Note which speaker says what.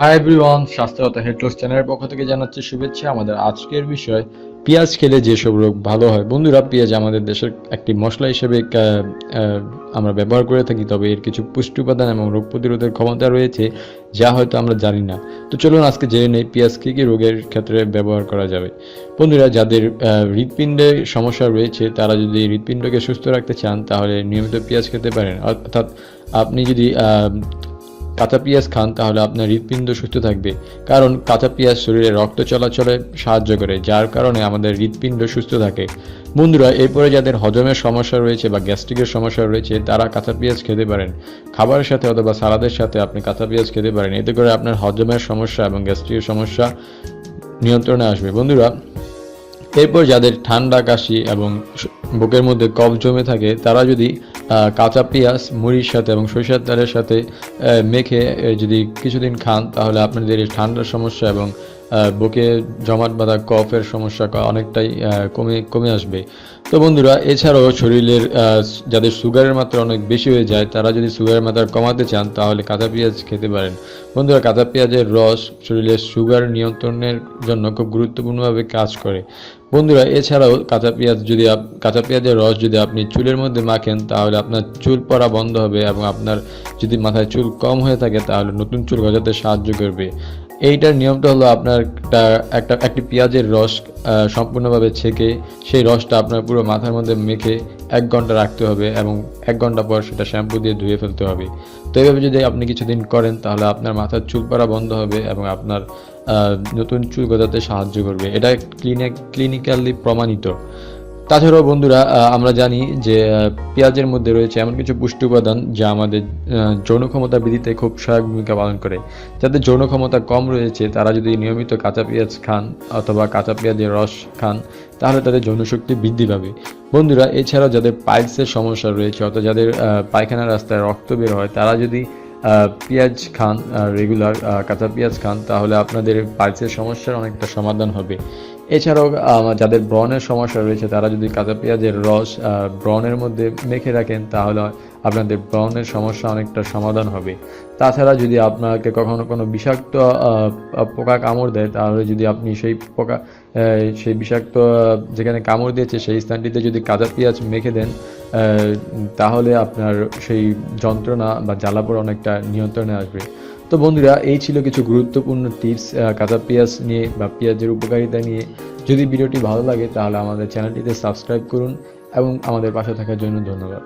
Speaker 1: Hi everyone স্বাস্থ্যগত হেডলস চ্যানেলের পক্ষ থেকে জানাচ্ছি শুভেচ্ছা। আমাদের আজকের বিষয়, পেঁয়াজ খেলে যেসব রোগ ভালো হয়। বন্ধুরা, পেঁয়াজ আমাদের দেশের একটি মশলা হিসেবে আমরা ব্যবহার করে থাকি, তবে এর কিছু পুষ্টি উপাদান এবং রোগ প্রতিরোধের ক্ষমতা রয়েছে, যা হয়তো আমরা জানি না। তো চলুন আজকে জেনে নেই পেঁয়াজ কী কী রোগের ক্ষেত্রে ব্যবহার করা যাবে। বন্ধুরা, যাদের হৃৎপিণ্ডে সমস্যা রয়েছে, তারা যদি হৃৎপিণ্ডকে সুস্থ রাখতে চান, তাহলে নিয়মিত পেঁয়াজ খেতে পারেন। অর্থাৎ আপনি যদি কাঁচা পেঁয়াজ খান, তাহলে আপনার হৃৎপিণ্ড সুস্থ থাকবে। কারণ কাঁচা পেঁয়াজ শরীরে রক্ত চলাচলে সাহায্য করে, যার কারণে আমাদের হৃৎপিণ্ড সুস্থ থাকে। বন্ধুরা, এরপরে যাদের হজমের সমস্যা রয়েছে বা গ্যাস্ট্রিকের সমস্যা রয়েছে, তারা কাঁচা পেঁয়াজ খেতে পারেন। খাবারের সাথে অথবা সালাদের সাথে আপনি কাঁচা পেঁয়াজ খেতে পারেন। এতে করে আপনার হজমের সমস্যা এবং গ্যাস্ট্রিকের সমস্যা নিয়ন্ত্রণে আসবে। বন্ধুরা, এরপর যাদের ঠান্ডা কাশি এবং বুকের মধ্যে কফ জমে থাকে, তারা যদি কাঁচা পেঁয়াজ, মুড়ির সাথে এবং সরিষার তেলের সাথে মেখে যদি কিছুদিন খান, তাহলে আপনাদের ঠান্ডার সমস্যা এবং বুকে জমাট বাঁধা কফের সমস্যা অনেকটাই কমে কমে আসবে। তো বন্ধুরা, এছাড়াও শরীরের যাদের সুগারের মাত্রা অনেক বেশি হয়ে যায়, তারা যদি সুগারের মাত্রা কমাতে চান, তাহলে কাঁচা পেঁয়াজ খেতে পারেন। বন্ধুরা, কাঁচা পেঁয়াজের রস শরীরের সুগার নিয়ন্ত্রণের জন্য খুব গুরুত্বপূর্ণভাবে কাজ করে। বন্ধুরা, এছাড়াও কাঁচা পেঁয়াজ যদি কাঁচা পেঁয়াজের রস যদি আপনি চুলের মধ্যে মাখেন, তাহলে আপনার চুল পড়া বন্ধ হবে এবং আপনার যদি মাথায় চুল কম হয়ে থাকে, তাহলে নতুন চুল গজাতে সাহায্য করবে। এইটার নিয়মটা হলো আপনার একটা একটা, একটি পেঁয়াজের রস সম্পূর্ণভাবে ছেঁকে, সেই রসটা আপনার পুরো মাথার মধ্যে মেখে এক ঘণ্টা রাখতে হবে এবং এক ঘণ্টা পর সেটা শ্যাম্পু দিয়ে ধুয়ে ফেলতে হবে। তো এইভাবে যদি আপনি কিছুদিন করেন, তাহলে আপনার মাথার চুল পড়া বন্ধ হবে এবং আপনার নতুন চুল গজাতে সাহায্য করবে। এটা ক্লিনিক ক্লিনিক্যালি প্রমাণিত। তাছাড়াও বন্ধুরা আমরা জানি যে পেঁয়াজের মধ্যে রয়েছে এমন কিছু পুষ্টি উপাদান যা আমাদের যৌন ক্ষমতা বৃদ্ধিতে খুব সহায়ক ভূমিকা পালন করে। যাদের যৌন ক্ষমতা কম রয়েছে, তারা যদি নিয়মিত কাঁচা পেঁয়াজ খান অথবা কাঁচা পেঁয়াজের রস খান, তাহলে তাদের যৌন শক্তি বৃদ্ধি পাবে। বন্ধুরা, এছাড়াও যাদের পাইলসের সমস্যা রয়েছে, অর্থাৎ যাদের পায়খানা রাস্তায় রক্ত বের হয়, তারা যদি পেঁয়াজ খান রেগুলার কাঁচা পেঁয়াজ খান, তাহলে আপনাদের পাইলসের সমস্যার অনেকটা সমাধান হবে। এছাড়াও যাদের ব্রণের সমস্যা রয়েছে, তারা যদি কাঁচা পেঁয়াজের রস ব্রণের মধ্যে মেখে রাখেন, তাহলে আপনাদের ব্রণের সমস্যা অনেকটা সমাধান হবে। তাছাড়া যদি আপনাকে কখনো কোনো বিষাক্ত পোকা কামড় দেয়, তাহলে যদি আপনি সেই পোকা সেই বিষাক্ত যেখানে কামড় দিয়েছে, সেই স্থানটিতে যদি কাঁচা পেঁয়াজ মেখে দেন তাহলে আপনার সেই যন্ত্রণা বা জ্বালাপোড়া অনেকটা নিয়ন্ত্রণে আসবে। তো বন্ধুরা, এই ছিল কিছু গুরুত্বপূর্ণ টিপস কাঁচা পেঁয়াজ নিয়ে বা পেঁয়াজের উপকারিতা নিয়ে। যদি ভিডিওটি ভালো লাগে, তাহলে আমাদের চ্যানেলটিতে সাবস্ক্রাইব করুন এবং আমাদের পাশে থাকার জন্য ধন্যবাদ।